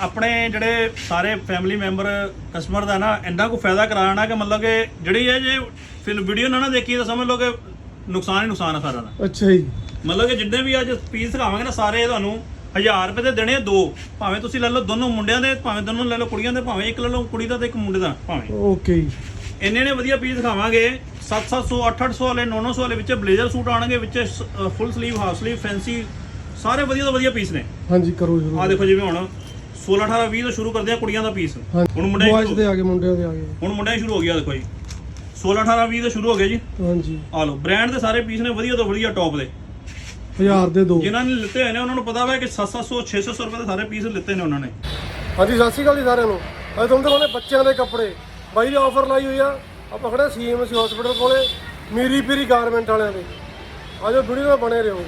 ਆਪਣੇ ਜਿਹੜੇ ਸਾਰੇ ਫੈਮਿਲੀ ਮੈਂਬਰ ਕਸਟਮਰ ਦਾ ਨਾ ਇੰਨਾ ਕੋ ਫਾਇਦਾ ਕਰਾਣਾ ਕਿ ਮਤਲਬ ਕਿ ਜਿਹੜੀ ਇਹ ਜੇ ਫਿਰ ਵੀਡੀਓ ਨਾ ਨਾ ਦੇਖੀ ਤਾਂ ਸਮਝ ਲਓ ਕਿ ਨੁਕਸਾਨ ਹੀ ਨੁਕਸਾਨ ਆ ਸਾਰਾ ਦਾ। ਅੱਛਾ ਜੀ। ਮਤਲਬ ਕਿ ਜਿੰਨੇ ਵੀ ਅੱਜ ਪੀਸ ਦਿਖਾਵਾਂਗੇ ਨਾ ਸਾਰੇ ਤੁਹਾਨੂੰ 1000 ਰੁਪਏ ਦੇ ਦੇਣੇ ਦੋ। ਭਾਵੇਂ ਤੁਸੀਂ ਲੈ ਲਓ ਦੋਨੋਂ ਮੁੰਡਿਆਂ ਦੇ ਭਾਵੇਂ ਦੋਨੋਂ ਲੈ ਲਓ ਕੁੜੀਆਂ ਦੇ ਭਾਵੇਂ ਇੱਕ ਲੈ ਲਓ ਕੁੜੀ ਦਾ ਤੇ ਇੱਕ ਮੁੰਡੇ ਦਾ ਭਾਵੇਂ। ਓਕੇ ਜੀ। ਇੰਨੇ ਨੇ ਵਧੀਆ ਪੀਸ ਦਿਖਾਵਾਂਗੇ। 7-700 8-800 ਵਾਲੇ 900 ਵਾਲੇ ਵਿੱਚ ਬਲੇਜ਼ਰ ਸੂਟ ਆਣਗੇ ਵਿੱਚ full sleeve half sleeve fancy ਸਾਰੇ ਵਧੀਆ ਤੋਂ ਵਧੀਆ ਪੀਸ ਨੇ। ਹਾਂਜੀ ਕਰੋ ਸ਼ੁਰੂ ਆ ਦੇਖੋ ਜਿਵੇਂ ਹੁਣ 16 18 20 ਤੋਂ ਸ਼ੁਰੂ ਕਰਦੇ ਆ ਕੁੜੀਆਂ ਦਾ ਪੀਸ ਹਾਂਜੀ ਹੁਣ ਮੁੰਡੇ ਬॉयਜ਼ ਦੇ ਆ ਗਏ ਮੁੰਡਿਆਂ ਦੇ ਆ ਗਏ। ਹੁਣ ਮੁੰਡਿਆਂ ਦੀ ਸ਼ੁਰੂ ਹੋ ਗਿਆ ਦੇਖੋ ਜੀ। 16 18 20 ਤੋਂ ਸ਼ੁਰੂ ਹੋ ਗਏ ਜੀ। ਹਾਂਜੀ। ਆ ਲਓ ਬ੍ਰਾਂਡ ਦੇ ਸਾਰੇ ਪੀਸ ਨੇ ਵਧੀਆ ਤੋਂ ਵਧੀਆ ਟੌਪ ਦੇ। ਹਜ਼ਾਰ ਦੇ ਦੋ। ਜਿਨ੍ਹਾਂ ਨੇ ਲਿੱਤੇ ਹੋਏ ਨੇ ਉਹਨਾਂ ਨੂੰ ਪਤਾ ਵਾ ਕਿ 700 600 ਰੁਪਏ ਦੇ ਸਾਰੇ ਪੀਸ ਲਿੱਤੇ ਨੇ ਉਹਨਾਂ ਨੇ। ਹਾਂਜੀ ਸਤਿ ਸ਼੍ਰੀ ਅਕਾਲ ਜੀ ਸਾਰਿਆਂ ਨੂੰ। ਅੱਜ ਤੁਹਾਨੂੰ ਦਿਖਾਉਂਦੇ ਬੱਚਿਆਂ ਦੇ ਕੱਪੜੇ। ਬਾਈ ਦੀ ਆਫਰ ਲਾਈ ਹੋਈ ਆ। ਆਪਾਂ ਖੜੇ ਸੀਐਮਸੀ ਹਸਪੀਟਲ ਕੋਲੇ ਮੀਰੀ ਪੀਰੀ ਗਾਰਮੈਂਟ ਵਾਲਿਆਂ ਦੇ। ਆਜੋ ਵੀਡੀਓ ਨਾਲ ਬਣੇ ਰਹੋ।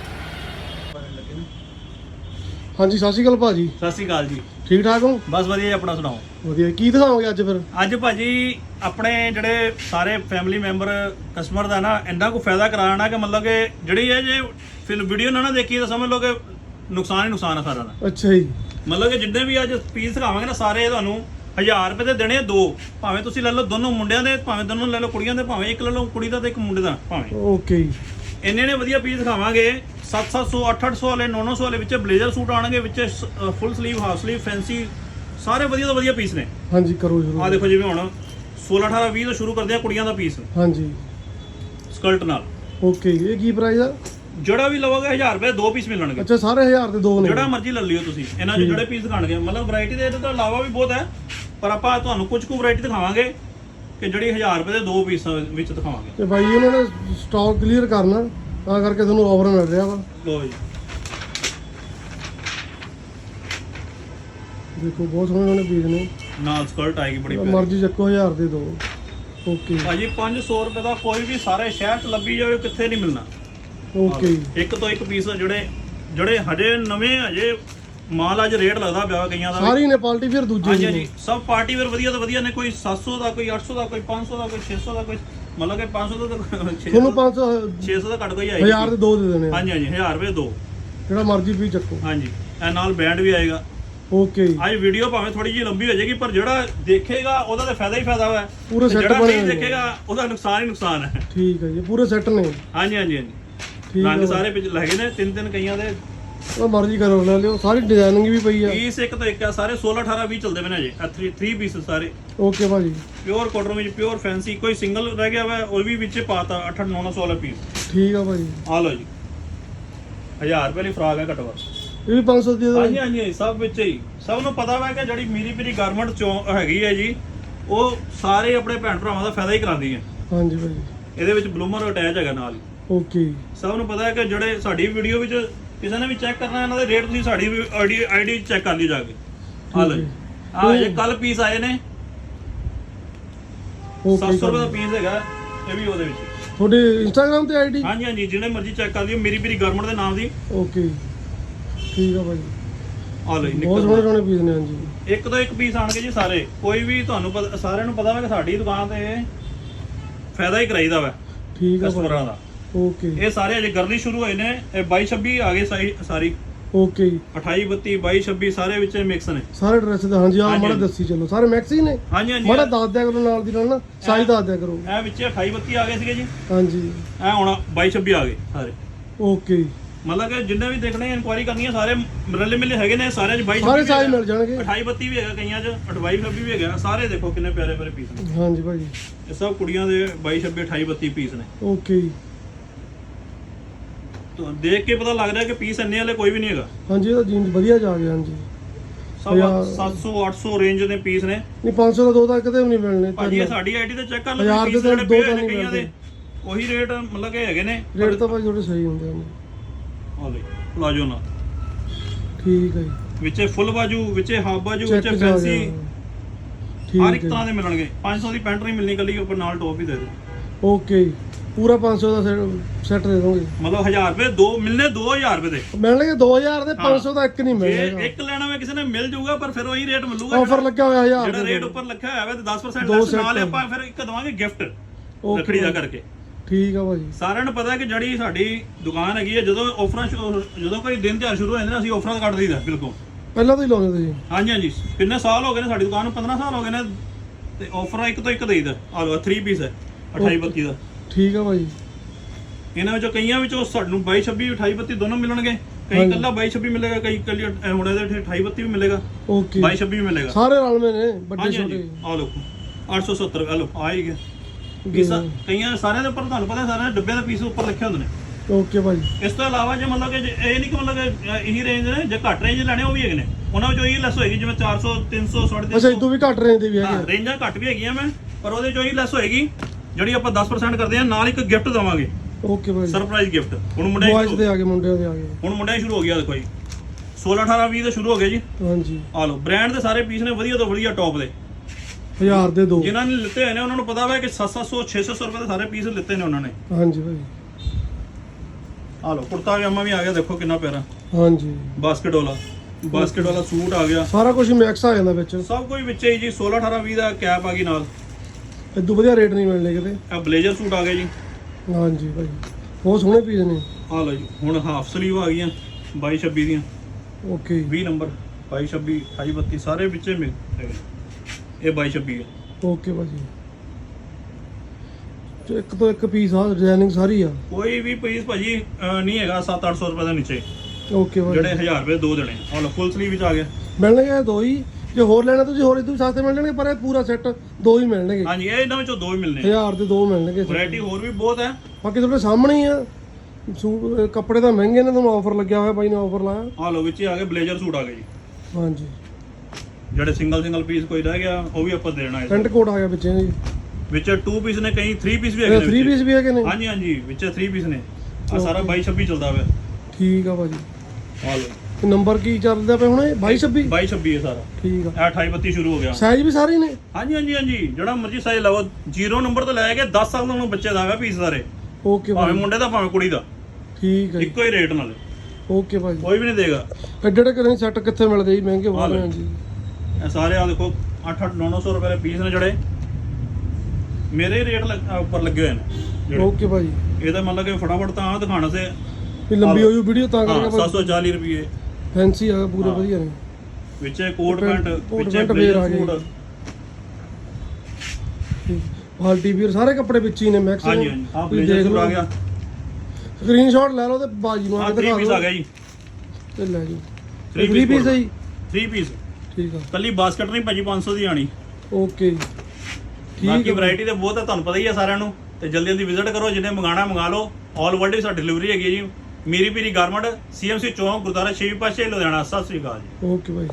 ਹਾਂਜੀ ਸਤਿ ਸ਼੍ਰੀ ਅਕਾਲ ਭਾਜੀ। ਸਤਿ ਸ਼੍ਰੀ ਅਕਾਲ ਜੀ। ਠੀਕ ਠਾਕ ਹੋ? ਬਸ ਵਧੀਆ ਜੀ ਆਪਣਾ ਸੁਣਾਓ? ਵਧੀਆ। ਕੀ ਦਿਖਾਓਗੇ ਅੱਜ ਫਿਰ? ਅੱਜ ਭਾਜੀ ਆਪਣੇ ਜਿਹੜੇ ਸਾਰੇ ਫੈਮਿਲੀ ਮੈਂਬਰ ਕਸਟਮਰ ਦਾ ਨਾ ਇੰਨਾ ਕੋ ਫਾਇਦਾ ਕਰਾਣਾ ਕਿ ਮਤਲਬ ਕਿ ਜਿਹੜੀ ਇਹ ਜੇ ਫਿਰ ਵੀਡੀਓ ਨਾ ਨਾ ਦੇਖੀ ਤਾਂ ਸਮਝ ਲਓ ਕਿ ਨੁਕਸਾਨ ਹੀ ਨੁਕਸਾਨ ਆ ਸਾਰਾ ਦਾ। ਅੱਛਾ ਜੀ। ਮਤਲਬ ਕਿ ਜਿੰਨੇ ਵੀ ਅੱਜ ਪੀਸ ਦਿਖਾਵਾਂਗੇ ਨਾ ਸਾਰੇ ਤੁਹਾਨੂੰ 1000 ਰੁਪਏ ਦੇ ਦੇਣੇ ਆ ਦੋ। ਭਾਵੇਂ ਤੁਸੀਂ ਲੈ ਲਓ ਦੋਨੋਂ ਮੁੰਡਿਆਂ ਦੇ ਭਾਵੇਂ ਦੋਨੋਂ ਲੈ ਲਓ ਕੁੜੀਆਂ ਦੇ ਭਾਵੇਂ ਇੱਕ ਲੈ ਲਓ ਕੁੜੀ ਦਾ ਤੇ ਇੱਕ ਮੁੰਡੇ ਦਾ ਭਾਵੇਂ। ਓਕੇ ਜੀ। ਇੰਨੇ ਨੇ ਵਧੀਆ ਪੀਸ ਦਿਖਾਵਾਂਗੇ। 7-700 8-800 ਵਾਲੇ 900 ਵਾਲੇ ਵਿੱਚ ਬਲੇਜ਼ਰ ਸੂਟ ਆਣਗੇ ਵਿੱਚ full sleeve half sleeve fancy ਸਾਰੇ ਵਧੀਆ ਤੋਂ ਵਧੀਆ ਪੀਸ ਨੇ। ਹਾਂਜੀ ਕਰੋ ਸ਼ੁਰੂ ਆ ਦੇਖੋ ਜਿਵੇਂ ਹੁਣ 16 18 20 ਤੋਂ ਸ਼ੁਰੂ ਕਰਦੇ ਆ ਕੁੜੀਆਂ ਦਾ ਪੀਸ ਹਾਂਜੀ। ਸਕਰਟ ਨਾਲ। ਓਕੇ ਇਹ ਕੀ ਪ੍ਰਾਈਸ ਆ? ਜਿਹੜਾ ਵੀ ਲਵੋਗੇ 1000 ਰੁਪਏ ਦੋ ਪੀਸ ਮਿਲਣਗੇ। ਅੱਛਾ ਸਾਰੇ ਹਜ਼ਾਰ ਦੇ ਦੋ ਨੇ। ਜਿਹੜਾ ਮਰਜ਼ੀ ਲੈ ਲਿਓ ਤੁਸੀਂ। ਇਹਨਾਂ 'ਚ ਜਿਹੜੇ ਪੀਸ ਦਿਖਾਣਗੇ ਮਤਲਬ ਵੈਰਾਈਟੀ ਦੇ ਇਹਦੇ ਤੋਂ ਇਲਾਵਾ ਵੀ ਬਹੁਤ ਹੈ ਪਰ ਆਪਾਂ ਤੁਹਾਨੂੰ ਕੁਝ ਕੁ ਵੈਰਾਈਟੀ ਦਿਖਾਵਾਂਗੇ ਕਿ ਜਿਹੜੀ 1000 ਰੁਪਏ ਦੇ ਦੋ ਪੀਸ ਵਿੱਚ ਦਿਖਾਵਾਂਗੇ। ਤੇ ਬਾਈ ਉਹਨਾਂ ਨੇ ਸਟਾਕ ਕਲੀਅਰ ਕਰਨਾ। ਤਾਂ ਕਰਕੇ ਤੁਹਾਨੂੰ ਆਫਰ ਮਿਲ ਰਿਹਾ ਵਾ। ਲੋ ਜੀ। ਦੇਖੋ ਬਹੁਤ ਸੋਹਣੇ ਸੋਹਣੇ ਪੀਸ ਨੇ। ਨਾਲ ਸਕਰਟ ਆਏਗੀ ਬੜੀ ਪਿਆਰੀ। ਮਰਜ਼ੀ ਚੱਕੋ ਹਜ਼ਾਰ ਦੇ ਦੋ। ਓਕੇ। ਭਾਜੀ 500 ਰੁਪਏ ਦਾ ਕੋਈ ਵੀ ਸਾਰੇ ਸ਼ਹਿਰ 'ਚ ਲੱਭੀ ਜਾਵੇ ਕਿੱਥੇ ਨਹੀਂ ਮਿਲਣਾ। ਓਕੇ। ਇੱਕ ਤੋਂ ਇੱਕ ਪੀਸ ਜਿਹੜੇ ਜਿਹੜੇ ਹਜੇ ਨਵੇਂ ਹਜੇ ਮਾਲ ਅੱਜ ਰੇਟ ਲੱਗਦਾ ਪਿਆ ਕਈਆਂ ਦਾ। ਸਾਰੀ ਨੇ ਪਾਰਟੀ ਫਿਰ ਦੂਜੇ ਹਾਂਜੀ ਹਾਂਜੀ। ਸਭ ਪਾਰਟੀ ਵੇਅਰ ਵਧੀਆ ਤੋਂ ਵਧੀਆ ਨੇ। ਕੋਈ 700 ਦਾ ਕੋਈ 800 ਦਾ ਕੋਈ 500 ਦਾ ਕੋਈ 600 ਦਾ ਕੋਈ ਮਤਲਬ ਕਿ 500 ਦਾ ਤਾਂ 600 ਤੁਹਾਨੂੰ 500 600 ਦਾ ਘੱਟ ਕੋਈ ਆਏਗੀ ਹਜ਼ਾਰ ਦੇ ਦੋ ਦੇ ਦੇਣੇ ਆ। ਹਾਂਜੀ ਹਾਂਜੀ 1000 ਰੁਪਏ ਦੋ। ਜਿਹੜਾ ਮਰਜ਼ੀ ਪੀ ਚੱਕੋ। ਹਾਂਜੀ ਇਹ ਨਾਲ ਬੈਂਡ ਵੀ ਆਏਗਾ। ਓਕੇ ਜੀ ਅੱਜ ਵੀਡੀਓ ਭਾਵੇਂ ਥੋੜੀ ਜਿਹੀ ਲੰਬੀ ਹੋ ਜਾਏਗੀ ਪਰ ਜਿਹੜਾ ਦੇਖੇਗਾ ਉਹਦਾ ਤਾਂ ਫਾਇਦਾ ਹੀ ਫਾਇਦਾ ਹੋਇਆ ਪੂਰੇ set ਜਿਹੜਾ ਬਣੇ ਨਹੀਂ ਹੋਏ ਨੇ। ਦੇਖੇਗਾ ਉਹਦਾ ਨੁਕਸਾਨ ਹੀ ਨੁਕਸਾਨ ਹੈ। ਠੀਕ ਹੈ ਜੀ ਪੂਰੇ ਸੈੱਟ ਨੇ। ਹਾਂਜੀ ਹਾਂਜੀ ਹਾਂਜੀ। ਠੀਕ ਰੰਗ ਹੈ ਸਾਰੇ ਵਿੱਚ ਲੱਗੇ ਨੇ ਤਿੰਨ ਤਿੰਨ ਕਈਆਂ ਦੇ ਉਹ ਮਰਜ਼ੀ ਕਰੋ ਲੈ ਲਿਓ ਸਾਰੀ ਡਿਜ਼ਾਈਨਿੰਗ ਵੀ ਪਈ ਆ। ਪੀਸ ਇੱਕ ਤੋਂ ਇੱਕ ਆ ਸਾਰੇ 16 18 20 ਚੱਲਦੇ ਪਏ ਨੇ ਅਜੇ 3 3 ਪੀਸ ਸਾਰੇ। ਓਕੇ ਭਾਜੀ। ਪਿਓਰ ਕਾਟਨ ਵਿੱਚ ਪਿਓਰ ਫੈਂਸੀ ਕੋਈ ਸਿੰਗਲ ਰਹਿ ਗਿਆ ਵਾ ਉਹ ਵੀ ਵਿੱਚ ਪਾਤਾ 8 8 9 900 ਵਾਲਾ ਪੀਸ ਠੀਕ ਆ ਭਾਜੀ। ਆ ਲਓ ਜੀ। 1000 ਰੁਪਏ ਦੀ ਫਰਾਕ ਹੈ ਘੱਟੋ ਘੱਟ। ਇਹ ਵੀ 500 ਦੀ ਦੇ ਹਾਂਜੀ ਹਾਂਜੀ ਸਭ ਵਿੱਚ ਹੀ। ਸਭ ਨੂੰ ਪਤਾ ਵਾ ਕਿ ਜਿਹੜੀ ਮੀਰੀ ਪੀਰੀ ਗਾਰਮੈਂਟ ਚੋਂ ਹੈਗੀ ਹੈ ਜੀ ਉਹ ਸਾਰੇ ਆਪਣੇ ਭੈਣ ਭਰਾਵਾਂ ਦਾ ਫਾਇਦਾ ਹੀ ਕਰਾਉਂਦੀ ਹੈ ਹਾਂਜੀ ਭਾਜੀ। ਇਹਦੇ ਵਿੱਚ ਬਲੂਮਰ ਅਟੈਚ ਹੈਗਾ ਨਾਲ ਓਕੇ ਜੀ ਸਭ ਨੂੰ ਪਤਾ ਹੈ ਕਿ ਜਿਹੜੇ ਸਾਡੀ ਵੀਡੀਓ ਵਿੱਚ ਕਿਸੇ ਨੇ ਵੀ ਚੈੱਕ ਕਰਨਾ ਇਹਨਾਂ ਦੇ ਰੇਟ ਤੁਸੀਂ ਸਾਡੀ ਆਈਡੀ ਆਈਡੀ ਚੈੱਕ ਕਰ ਲਈ ਜਾ ਕੇ। ਆ ਲਓ ਜੀ। ਆ ਇਹ ਕੱਲ ਪੀਸ ਆਏ ਨੇ ਓਕੇ 700 ਰੁਪਏ ਦਾ ਪੀਸ ਹੈਗਾ ਇਹ ਵੀ ਉਹਦੇ ਵਿੱਚ। ਤੁਹਾਡੇ ਇੰਸਟਾਗ੍ਰam ਤੇ ਆਈਡੀ ਹਾਂਜੀ ਹਾਂਜੀ ਜਿਹੜੇ ਮਰਜ਼ੀ ਚੈੱਕ ਕਰ ਲਿਓ ਮੇਰੀ ਮੇਰੀ ਗਾਰਮੈਂਟ ਦੇ ਨਾਮ ਦੀ। ਓਕੇ। ਠੀਕ ਆ ਭਾਜੀ ਆ ਲਓ ਜੀ ਬਹੁਤ ਸੋਹਣੇ ਨਿਕਲ ਸੋਹਣੇ ਪੀਸ ਨੇ ਹਾਂਜੀ। ਇੱਕ ਤੋਂ ਇੱਕ ਪੀਸ ਆਣਗੇ ਜੀ ਸਾਰੇ। ਕੋਈ ਵੀ ਤੁਹਾਨੂੰ ਪਤਾ ਸਾਰਿਆਂ ਨੂੰ ਪਤਾ ਵਾ ਕਿ ਸਾਡੀ ਦੁਕਾਨ ਤੇ ਫਾਇਦਾ ਹੀ ਕਰਾਈਦਾ ਵਾ ਠੀਕ ਆ ਕਸਟਮਰਾਂ ਦਾ। ਓਕੇ ਇਹ ਸਾਰੇ ਅਜੇ ਗਰਲੀ ਸ਼ੁਰੂ ਹੋਏ ਨੇ ਇਹ 22 26 ਆ ਗਏ ਸਾਈ- ਸਾਰੀ। ਓਕੇ ਜੀ 28 32 22 26 ਸਾਰੇ ਵਿੱਚ ਮਿਕਸ ਨੇ। ਸਾਰੇ ਡਰੈਸ ਦਾ ਹਾਂਜੀ ਆ ਮਾੜਾ। ਦੱਸੀ ਚੱਲੋ। ਸਾਰੇ ਮੈਕਸੀ ਨੇ? ਹਾਂਜੀ ਹਾਂਜੀ ਮਾੜਾ ਦੱਸ ਦਿਆ ਕਰੋ ਨਾਲ ਦੀ ਨਾਲ ਨਾ ਸਾਈਜ਼ ਦੱਸ ਦਿਆ ਕਰੋ। ਇਹ ਵਿੱਚ 28 32 ਆ ਗਏ ਸੀਗੇ ਜੀ। ਹਾਂਜੀ। ਇਹ ਹੁਣ 22 26 ਆ ਗਏ ਸਾਰੇ। ਓਕੇ। ਮਤਲਬ ਕਿ ਜਿੰਨੇ ਵੀ ਦੇਖਣੇ ਇਨਕੁਆਇਰੀ ਕਰਨੀ ਹੈ ਸਾਰੇ ਰੱਲੇ ਮਿਲੇ ਹੈਗੇ ਨੇ ਸਾਰੇ ਚ 22 ਸਾਰੇ ਸਾਈਜ਼ ਮਿਲ ਜਾਣਗੇ। 28 32 ਵੀ ਹੈਗਾ ਕਈਆਂ ਚ 28 26 ਵੀ ਹੈਗਾ। ਸਾਰੇ ਦੇਖੋ ਕਿੰਨੇ ਪਿਆਰੇ ਪਿਆਰੇ ਪੀਸ ਨੇ। ਹਾਂਜੀ ਭਾਜੀ। ਇਹ ਸਭ ਕੁੜੀਆਂ ਦੇ 22 26 28 32 ਪੀਸ ਨੇ। ਓਕੇ ਜੀ। ਤਾਂ ਦੇਖ ਕੇ ਪਤਾ ਲੱਗ ਰਿਹਾ ਕਿ ਪੀਸ ਇੰਨੇ ਵਾਲੇ ਕੋਈ ਵੀ ਨਹੀਂ ਹੈਗਾ। ਹਾਂਜੀ ਇਹ ਤਾਂ ਜੀਨਸ ਵਧੀਆ ਜਾ ਗਿਆ ਹਾਂਜੀ। ਸਭ ਹਜ਼ਾਰ- 700 800 ਰੇਂਜ ਦੇ ਪੀਸ ਨੇ। ਨਹੀਂ 500 ਦਾ ਦੋ ਤਾਂ ਕਿਤੇ ਵੀ ਨਹੀਂ ਮਿਲਣੇ ਭਾਜੀ ਇਹ ਸਾਡੀ ਆਈਡੀ ਤੇ ਚੈੱਕ ਕਰ ਲਓ ਪੀਸ ਜਿਹੜੇ ਦੋ ਤਾਂ ਨੇ ਨਹੀਂ ਕਈਆਂ ਦੇ। ਉਹੀ ਰੇਟ ਮਤਲਬ ਕਿ ਹੈਗੇ ਨੇ। ਰੇਟ ਤਾਂ ਭਾਜੀ ਥੋੜੇ ਸਹੀ ਹੁੰਦੇ ਹਨ ਆ ਲੈ ਪਲਾਜੋ ਨਾਲ। ਠੀਕ ਹੈ ਜੀ। ਵਿੱਚੇ ਫੁੱਲ ਬਾਜੂ ਵਿੱਚੇ ਹਾਫ ਬਾਜੂ ਵਿੱਚੇ ਫੈਂਸੀ ਹਰ ਇੱਕ ਤਰ੍ਹਾਂ ਦੇ ਮਿਲਣਗੇ। 500 ਦੀ ਪੈਂਟ ਨਹੀਂ ਮਿਲਣੀ ਕੱਲੀ ਉੱਪਰ ਨਾਲ ਟੋਪ ਵੀ ਦੇ ਦੇ ਓਕੇ। ਪੂਰਾ 500 ਦਾ ਸੈੱਟ ਦੇ ਦੋਗੇ ਮਤਲਬ 1000 ਰੁਪਏ ਦੋ ਮਿਲਨੇ 2000 ਰੁਪਏ ਦੇ। ਮਿਲਣਗੇ 2000 ਦੇ 500 ਦਾ ਇੱਕ ਨਹੀਂ ਜੇ ਮਿਲੇਗਾ। ਇੱਕ ਲੈਣਾ ਵੇ ਕਿਸੇ ਨੇ ਮਿਲ ਜਾਊਗਾ ਪਰ ਫਿਰ ਉਹੀ ਰੇਟ ਮਿਲੂਗਾ ਆਫਰ ਲੱਗਿਆ ਹੋਇਆ 1000 ਜਿਹੜਾ ਰੇਟ ਉੱਪਰ ਲਿਖਿਆ ਹੋਇਆ ਵੇ ਤੇ 10% ਦੋ ਲੈਸ ਨਾਲ ਆਪਾਂ ਫਿਰ ਇੱਕ ਦਵਾਂਗੇ ਗਿਫਟ. ਰੱਖੜੀ ਦਾ ਕਰਕੇ। ਠੀਕ ਆ ਭਾਜੀ। ਸਾਰਿਆਂ ਨੂੰ ਪਤਾ ਹੈ ਕਿ ਜਿਹੜੀ ਸਾਡੀ ਦੁਕਾਨ ਹੈਗੀ ਹੈ ਜਦੋਂ ਆਫਰਾਂ ਜਦੋਂ ਕੋਈ ਦਿਨ ਤਿਉਹਾਰ ਸ਼ੁਰੂ ਹੋ ਜਾਂਦੇ ਨੇ ਅਸੀਂ ਆਫਰਾਂ ਕੱਢ ਦਈਦਾ ਬਿਲਕੁਲ। ਪਹਿਲਾਂ ਤੋਂ ਹੀ ਲਾਉਂਦੇ ਤੁਸੀਂ? ਹਾਂਜੀ ਹਾਂਜੀ। ਕਿੰਨੇ ਸਾਲ ਹੋ ਗਏ ਨੇ ਸਾਡੀ ਦੁਕਾਨ ਨੂੰ? 15 ਸਾਲ ਹੋ ਗਏ ਨੇ। ਤੇ ਆਫਰ ਇੱਕ ਤੋਂ ਇੱਕ ਦੇਈਦਾ। ਆ ਲਓ 3 ਪੀਸ ਹੈ 28 32 ਦਾ। ਠੀਕ ਆ ਭਾਜੀ ਇਹਨਾਂ ਵਿੱਚੋਂ ਕਈਆਂ ਵਿੱਚੋਂ ਸਾਨੂੰ 22 26 28 32 ਦੋਨੋਂ ਮਿਲਣਗੇ। ਕਈ ਹਾਂਜੀ। ਕੱਲਾ 22 26 ਮਿਲੇਗਾ ਕਈ ਕੱਲੀ ਅ, ਹੁਣ ਇਹਦੇ 28 32 ਵੀ ਮਿਲੇਗਾ। ਓਕੇ। 22 26 ਵੀ ਮਿਲੇਗਾ। ਸਾਰੇ ਰਲਵੇਂ ਨੇ ਵੱਡੇ ਹਾਂਜੀ ਛੋਟੇ। ਆ ਲਓ 870 ਆ ਲਓ ਆ ਹੀ ਗਿਆ। ਕਈਆਂ ਸਾਰਿਆਂ ਦੇ ਉੱਪਰ ਤੁਹਾਨੂੰ ਪਤਾ ਸਾਰਿਆਂ ਦੇ ਡੱਬੇ ਦੇ ਪੀਸ ਉੱਪਰ ਲਿਖੇ ਹੁੰਦੇ ਨੇ। ਓਕੇ ਭਾਜੀ ਇਸ ਤੋਂ ਇਲਾਵਾ ਜੇ ਮਤਲਬ ਕਿ ਜੇ ਇਹ ਨਹੀਂ ਕਿ ਮਤਲਬ ਕਿ ਅ, ਇਹੀ ਰੇਂਜ ਨੇ ਜੇ ਘੱਟ ਰੇਂਜ ਲੈਣੇ ਉਹ ਵੀ ਹੈਗੇ ਨੇ। ਉਹਨਾਂ ਵਿੱਚੋਂ ਇਹ ਲੈਸ ਹੋਏਗੀ ਜਿਵੇਂ 400 300 ਅੱਛਾ 350 ਇਦੋਂ ਵੀ ਘੱਟ ਰੇਂਜ ਦੇ ਵੀ ਹਾਂ ਹੈਗੇ ਰੇਂਜਾਂ ਘੱਟ ਵੀ ਹੈਗੀਆਂ ਮੈਂ ਪਰ ਉਹਦੇ ਚੋਂ ਹੀ ਲੈਸ ਹੋਏਗੀ। ਜਿਹੜੀ ਆਪਾਂ 10% ਕਰਦੇ ਆ ਨਾਲ ਇੱਕ ਗਿਫਟ ਦਵਾਂਗੇ। ਓਕੇ ਭਾਜੀ ਸਰਪ੍ਰਾਈਜ਼ ਗਿਫਟ ਹੁਣ ਮੁੰਡੇ ਬॉयਜ਼ ਦੇ ਆ ਗਏ ਮੁੰਡਿਆਂ ਦੇ ਆ ਗਏ। ਹੁਣ ਮੁੰਡੇ ਸ਼ੁਰੂ ਹੋ ਗਿਆ ਦੇਖੋ ਜੀ। 16 18 20 ਤੋਂ ਸ਼ੁਰੂ ਹੋ ਗਏ ਜੀ। ਹਾਂਜੀ। ਆ ਲਓ ਬ੍ਰਾਂਡ ਦੇ ਸਾਰੇ ਪੀਸ ਨੇ ਵਧੀਆ ਤੋਂ ਵਧੀਆ ਟੌਪ ਦੇ। ਹਜ਼ਾਰ ਦੇ ਦੋ। ਜਿਨ੍ਹਾਂ ਨੇ ਲਿੱਤੇ ਹੋਏ ਨੇ ਉਹਨਾਂ ਨੂੰ ਪਤਾ ਵਾ ਕਿ 700 600 ਰੁਪਏ ਦੇ ਸਾਰੇ ਪੀਸ ਲਿੱਤੇ ਨੇ ਉਹਨਾਂ ਨੇ। ਹਾਂਜੀ ਭਾਜੀ ਆ ਲਓ ਕੁੜਤਾ ਪਜਾਮਾ ਵੀ ਆ ਗਿਆ ਦੇਖੋ ਕਿੰਨਾ ਪਿਆਰਾ। ਹਾਂਜੀ। ਬਾਸਕਟ ਵਾਲਾ। ਬਾਸਕਟ ਵਾਲਾ ਸੂਟ ਆ ਗਿਆ। ਸਾਰਾ ਕੁਝ ਮਿਕਸ ਆ ਜਾਂਦਾ ਵਿੱਚ। ਸਭ ਕੁਝ ਵਿੱਚ ਹੀ ਜੀ 16 18 20 ਦਾ ਕੈਪ ਆ ਗਈ ਨਾਲ। ਇਦੋਂ ਵਧੀਆ ਰੇਟ ਨਹੀਂ ਮਿਲਣੇ ਕਿਤੇ। ਇਹ ਬਲੇਜ਼ਰ ਸੂਟ ਆ ਗਿਆ ਜੀ। ਹਾਂਜੀ ਭਾਜੀ ਬਹੁਤ ਸੋਹਣੇ ਪੀਸ ਨੇ। ਆ ਲਓ ਜੀ ਹੁਣ ਹਾਫ ਸਲੀਵ ਆ ਗਈਆਂ 22 26 ਦੀਆਂ। ਓਕੇ। 20 ਨੰਬਰ 22 26 28 32 ਸਾਰੇ ਵਿੱਚੇ ਮਿਲ। ਇਹ 22 26 ਹੈ ਓਕੇ ਭਾਜੀ ਤੇ ਇੱਕ ਤੋਂ ਇੱਕ ਪੀਸ ਆ ਡਿਜ਼ਾਈਨਿੰਗ ਸਾਰੀ ਆ। ਕੋਈ ਵੀ ਪੀਸ ਭਾਜੀ ਨਹੀਂ ਹੈਗਾ 7-800 ਰੁਪਏ ਦੇ ਨੀਚੇ। ਓਕੇ ਭਾਜੀ ਜਿਹੜੇ 1000 ਰੁਪਏ ਦੇ ਦੇਣੇ ਆ। ਲਓ ਫੁੱਲ ਸਲੀਵ ਵਿੱਚ ਆ ਗਿਆ। ਮਿਲਣਗੇ ਦੋ ਹੀ। ਜੇ ਹੋਰ ਲੈਣਾ ਤੁਸੀਂ ਹੋਰ ਇਦੋਂ ਸਸਤੇ ਮਿਲ ਜਾਣਗੇ ਪਰ ਇਹ ਪੂਰਾ ਸੈੱਟ ਦੋ ਹੀ ਮਿਲਣਗੇ। ਹਾਂਜੀ ਇਹ ਇਹਨਾਂ ਵਿੱਚੋਂ ਦੋ ਹੀ ਮਿਲਨੇ ਹਜ਼ਾਰ ਦੇ ਦੋ ਮਿਲਣਗੇ। ਵੈਰਾਈਟੀ ਹੋਰ ਵੀ ਬਹੁਤ ਹੈ। ਬਾਕੀ ਤੁਹਾਡੇ ਸਾਹਮਣੇ ਹੀ ਆ। ਸੂਟ ਕੱਪੜੇ ਤਾਂ ਮਹਿੰਗੇ ਨੇ ਤੁਹਾਨੂੰ ਆਫਰ ਲੱਗਿਆ ਹੋਇਆ ਬਾਈ ਨੇ ਆਫਰ ਲਾਇਆ। ਆ ਲਓ ਵਿੱਚ ਹੀ ਆ ਗਏ ਬਲੇਜ਼ਰ ਸੂਟ ਆ ਗਏ ਜੀ। ਹਾਂਜੀ। ਜਿਹੜੇ ਸਿੰਗਲ ਸਿੰਗਲ ਪੀਸ ਕੋਈ ਰਹਿ ਗਿਆ ਉਹ ਵੀ ਆਪਾਂ ਦੇਣਾ ਹੈ। ਪੈਂਟ ਕੋਟ ਆ ਗਿਆ ਵਿੱਚੇ ਜੀ। ਵਿੱਚ 2 ਪੀਸ ਨੇ ਕਈ 3 ਪੀਸ ਵੀ ਇਹ ਹੈਗੇ 3 ਨੇ ਪੀਸ ਵੀ ਹੈਗੇ ਨੇ? ਹਾਂਜੀ ਹਾਂਜੀ ਵਿੱਚ 3 ਪੀਸ ਨੇ। ਆ ਸਾਰਾ 22 26 ਚੱਲਦਾ ਹੋਇਆ ਠੀਕ ਆ ਭਾਜੀ। ਆ ਲਓ। ਤੇ ਨੰਬਰ ਕੀ ਚੱਲਦਾ ਪਿਆ ਹੁਣ ਇਹ? 22 26 22 26 ਹੈ ਸਾਰਾ। ਠੀਕ ਆ। ਇਹ 28 32 ਸ਼ੁਰੂ ਹੋ ਗਿਆ। ਸਾਈਜ਼ ਵੀ ਸਾਰੇ ਹੀ ਨੇ? ਹਾਂਜੀ ਹਾਂਜੀ ਹਾਂਜੀ। ਜਿਹੜਾ ਮਰਜ਼ੀ ਸਾਈਜ਼ ਲਵੋ 0 ਨੰਬਰ ਤੋਂ ਲੈ ਕੇ 10 ਸਾਲ ਨੂੰ ਬੱਚੇ ਦਾ ਹੈਗਾ ਪੀਸ ਸਾਰੇ ਓਕੇ ਭਾਵੇਂ ਮੁੰਡੇ ਦਾ ਭਾਵੇਂ ਕੁੜੀ ਦਾ। ਠੀਕ ਹੈ ਇੱਕੋ ਹੀ ਰੇਟ ਨਾਲ। ਓਕੇ ਭਾਜੀ ਕੋਈ ਵੀ ਨਹੀਂ ਦੇਗਾ। ਐਡੇ ਐਡੇ ਕਰੇ ਸੈੱਟ ਕਿੱਥੇ ਮਿਲਦੇ ਜੀ? ਮਹਿੰਗੇ ਬਹੁਤ। ਨੇ ਜੀ। ਇਹ ਸਾਰੇ ਆ ਦੇਖੋ 8 8 9 900 ਰੁਪਏ ਦੇ ਪੀਸ ਨੇ ਜਿਹੜੇ। ਮੇਰੇ ਰੇਟ ਉੱਪਰ ਲੱਗੇ ਹੋਏ ਨੇ ਓਕੇ ਭਾਜੀ ਇਹਦਾ ਮਤਲਬ ਕਿ ਫਟਾਫਟ ਤਾਂ ਦਿਖਾਣਾ ਸੇ। ਵੀ ਲੰਬੀ ਹੋ ਜੂ ਵੀਡੀਓ ਤਾਂ ਕਰਕੇ ਭਾਜੀ 740 ਰੁਪਏ। ਫੈਂਸੀ ਆ ਪੂਰੇ ਹਾਂ। ਵਧੀਆ ਨੇ। ਵਿੱਚ ਕੋਟ ਪੈਂਟ- ਕੋਟ ਵਿੱਚ ਪੈਂਟ ਫੇਰ ਆ ਗਏ। ਸੂਟ ਬਾਲਟੀ ਵੀਰ ਸਾਰੇ ਕੱਪੜੇ ਵਿੱਚ ਹੀ ਨੇ ਮੈਕਸ ਹਾਂਜੀ ਹਾਂਜੀ। ਆ ਬਲੇਜ਼ਰ ਸੂਟ ਆ ਗਿਆ। ਸਕਰੀਨਸ਼ਾਟ ਲੈ ਲਓ ਤੇ ਬਾਜੀ ਨੂੰ ਆ ਆ ਕੇ 3 ਦਿਖਾ ਪੀਸ ਆ ਗਿਆ ਜੀ। ਤੇ ਲੈ ਜਾਓ। 3 3 ਪੀਸ ਹੈ ਜੀ। 3 ਪੀਸ ਠੀਕ ਆ। ਕੱਲੀ ਬਾਸਕਟ ਨਹੀਂ ਭਾਜੀ 500 ਦੀ ਆਣੀ। ਓਕੇ ਜੀ। ਠੀਕ ਬਾਕੀ ਹੈ ਵੈਰਾਈਟੀ ਤੇ ਬਹੁਤ ਹੈ ਤੁਹਾਨੂੰ ਪਤਾ ਹੀ ਹੈ ਸਾਰਿਆਂ ਨੂੰ। ਤੇ ਜਲਦੀ ਜਲਦੀ ਵਿਜ਼ਿਟ ਕਰੋ ਜਿਹਨੇ ਮੰਗਾਣਾ ਮੰਗਾ ਲਓ। ਆਲ ਵਰਲਡ ਸਾਡੀ ਡਿਲੀਵਰੀ ਹੈਗੀ ਹੈ ਜੀ। ਮੀਰੀ ਪੀਰੀ ਗਾਰਮੈਂਟ ਸੀਐਮਸੀ ਚੌਂਕ, ਗੁਰਦੁਆਰਾ ਛੇਵੀਂ ਪਾਸੇ ਲੁਧਿਆਣਾ। ਸਤਿ ਸ੍ਰੀ ਅਕਾਲ ਜੀ। ਓਕੇ ਭਾਈ